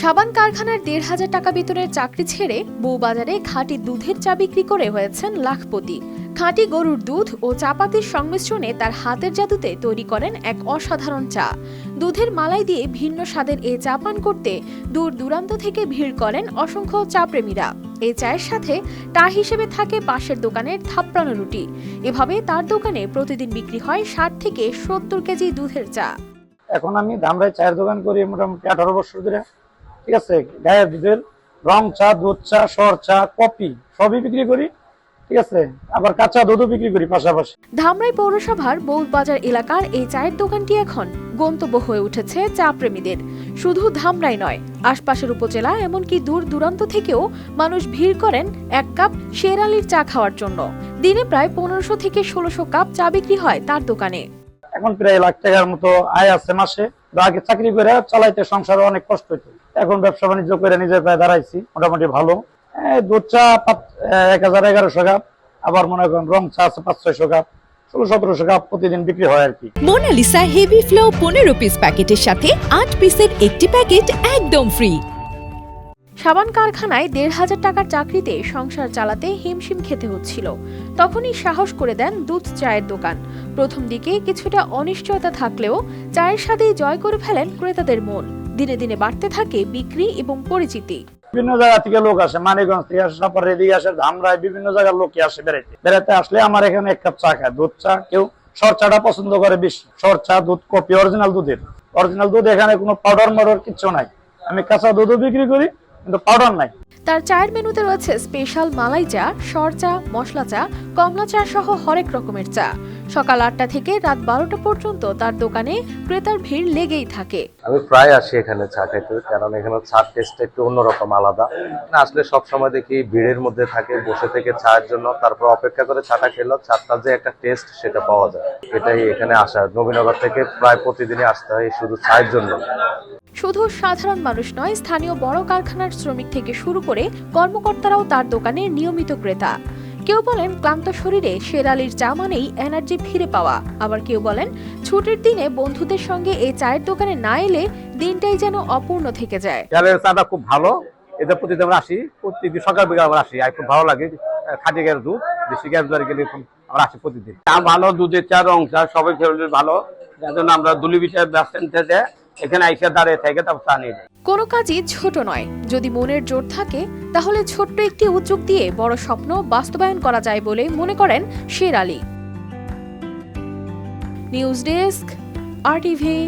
সাবান কারখানার দেড় হাজার টাকা বেতনের চাকরি ছেড়ে বউবাজারে খাঁটি দুধের চা বিক্রি করে হয়েছেন লাখপতি। খাঁটি গরুর দুধ ও চাপাতির সংমিশ্রণে তার হাতের জাদুতে তৈরি করেন এক অসাধারণ চা। দুধের মালাই দিয়ে ভিন্ন স্বাদের এ চা পান করতে দূর দূরান্ত থেকে ভিড় করেন অসংখ্য চা প্রেমীরা এই চায়ের সাথে টা হিসেবে থাকে পাশের দোকানের থাপ্পানো রুটি। এভাবে তার দোকানে প্রতিদিন বিক্রি হয় ষাট থেকে সত্তর কেজি দুধের চা। এখন আমি ধামরাই চায়ের দোকান করি মোটামুটি আঠারো বছর ধরে। ঠিক আছে? গায়ের দুধের, রং চা, দুধ চা, সর চা কপি সবই বিক্রি করি। ঠিক আছে? আবার কাঁচা দুধও বিক্রি করি পাশাপাশি। ধামরাই পৌরসভার বৌবাজার এলাকার এই চায়ের দোকানটি এখন গন্তব্য হয়ে উঠেছে চা প্রেমীদের। শুধু ধামরাই নয়, আশপাশের উপজেলা এমনকি দূর দূরান্ত থেকেও মানুষ ভিড় করেন এক কাপ শেরালির চা খাওয়ার জন্য। দিনে প্রায় পনেরোশো থেকে ষোলোশো কাপ চা বিক্রি হয় তার দোকানে। এখন প্রায় লাখ টাকার মতো আয় আছে মাসে। আগে চাকরি করে চালাইতে সংসারে অনেক কষ্ট হইতো। এখন ব্যবসা বাণিজ্য করে নিজের পায়ে দাঁড়াইছি, মোটামুটি ভালো। দুধ চা এক হাজার এগারোশো কাপ, আবার মনে করেন রং চা আছে পাঁচ, ছয়শো কাপ, ষোলো, সতেরোশো কাপ প্রতিদিন বিক্রি হয় আর কি। মোনালিসা হেভি ফ্লো পনেরো পিস প্যাকেটের সাথে আট পিসের একটি প্যাকেট একদম ফ্রি সাবান কারখানায় দেড় হাজার টাকার চাকরিতে সংসার চালাতে হিমশিম খেতে হচ্ছিল। তখনই সাহস করে দেন দুধ চায়ের দোকান। প্রথম দিকে কিছুটা অনিশ্চয়তা থাকলেও চায়ের সাথেই জয় করে ফেলেন ক্রেতাদের মন। দিনে দিনে বাড়তে থাকে বিক্রি এবং পরিচিতি। বিভিন্ন জায়গা থেকে লোক আসে, মানিকগঞ্জ থেকে আসে, সাপার এদিকে আসে, ধামরায় বিভিন্ন জায়গার লোক আসে বেড়াইতে বেড়াতে আসলে আমার এখানে এক কাপ চা খায়। দুধ চা কেউ সর চাটা পছন্দ করে বেশি। সর চা, দুধ, কপি অরিজিনাল দুধের। অরিজিনাল দুধ এখানে কোনো পাউডার মাউডার কিচ্ছু নাই। আমি কাঁচা দুধও বিক্রি করি কিন্তু পাউডার নাই। তার চায়ের মেনুতে রয়েছে স্পেশাল মালাই চা, সর চা, মশলা চা, কমলা চা সহ হরেক রকমের চা। সকাল আটটা থেকে রাত বারোটা পর্যন্ত তার দোকানে ক্রেতার ভিড় লেগেই থাকে। আমি প্রায় আসি এখানে চা খেতে কারণ এখানে চার টেস্ট একটু অন্যরকম আলাদা। না আসলে সব সময় দেখি ভিড়ের মধ্যে থাকে বসে থেকে চায়ের জন্য তারপর অপেক্ষা করে চাটা খেলো চারটার যে একটা টেস্ট সেটা পাওয়া যায়। এটাই এখানে আসা। নবীনগর থেকে প্রায় প্রতিদিনই আসতে হয় শুধু চায়ের জন্য। শুধু সাধারণ মানুষ নয় স্থানীয় বড় কারখানার শ্রমিক থেকে শুরু করে কর্মকর্তারাও তার দোকানে নিয়মিত ক্রেতা। কেউ বলেন ক্লান্ত শরীরে শেরালির চা মানেই এনার্জি ফিরে পাওয়া। আবার কেউ বলেন ছুটির দিনে বন্ধুদের সঙ্গে এই চায়ের দোকানে না এলে দিনটাই যেন অপূর্ণ থেকে যায়। চালের চাটা খুব ভালো। এদের প্রতিদিন আমরা আসি। প্রতিদিন সকাল বিকাল আমরা আসি। আর খুব ভালো লাগে। খাঁটি গ্যাস দুধ দেশি গ্যাস দুয়ারে গেলে আমরা আসি প্রতিদিন। চা ভালো দুধের চা রং চা সবাই খেলে ভালো। যার জন্য আমরা দুলি বিষয় ব্যস্ত থেকে এখানে আইসা দাঁড়িয়ে থেকে তারপর চা নিয়ে যাই। কোনো কাজই ছোট নয়। যদি মনের জোর থাকে, তাহলে ছোট্ট একটি উদ্যোগ দিয়ে বড় স্বপ্ন বাস্তবায়ন করা যায় বলে মনে করেন Sher Ali. News desk R TV